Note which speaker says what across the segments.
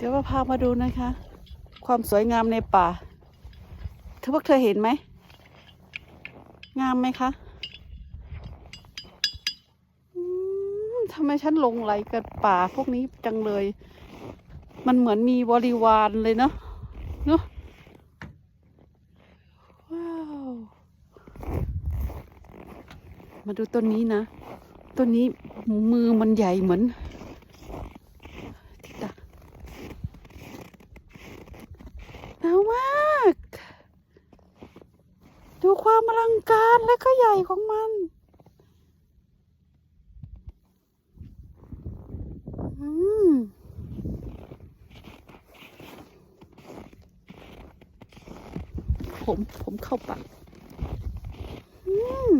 Speaker 1: เดี๋ยวว่าพามาดูนะคะ ความสวยงามในป่าเธอพวกเธอเห็นไหม งามไหมคะทำไมฉันหลงไหลกับป่าพวกนี้จังเลย มันเหมือนมีบริวารเลยเนาะเนาะว้าว มาดูต้นนี้นะ ต้นนี้มือมันใหญ่เหมือนทิตาหนาวมาก ดูความอลังการและก็ใหญ่ของมันอืมผมผมเข้าปากอืม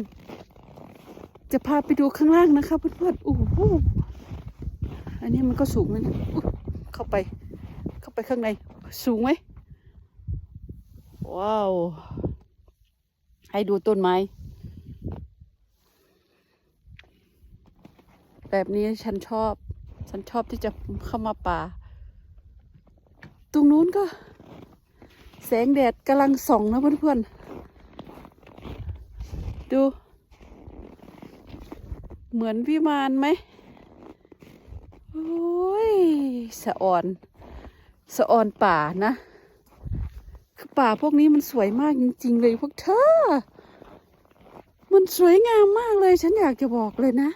Speaker 1: จะพาไปดูข้างล่างนะคะเพื่อนๆโอ้โหอันนี้มันก็สูงนะเนี่ยอุ๊ยเข้าไป เข้าไปข้างใน สูงไหม ว้าว ให้ดูต้นไม้ แบบนี้ฉันชอบ ฉันชอบที่จะเข้ามาป่า ตรงนู้นก็ แสงแดดกำลังส่องนะเพื่อนๆ ดู เหมือนวิมานไหมโอ้ย สะอ่อน สะอ่อนป่านะ คือป่าพวกนี้มันสวยมากจริง ๆ เลยพวกเธอ มันสวยงามมากเลย ฉันอยากจะบอกเลยนะ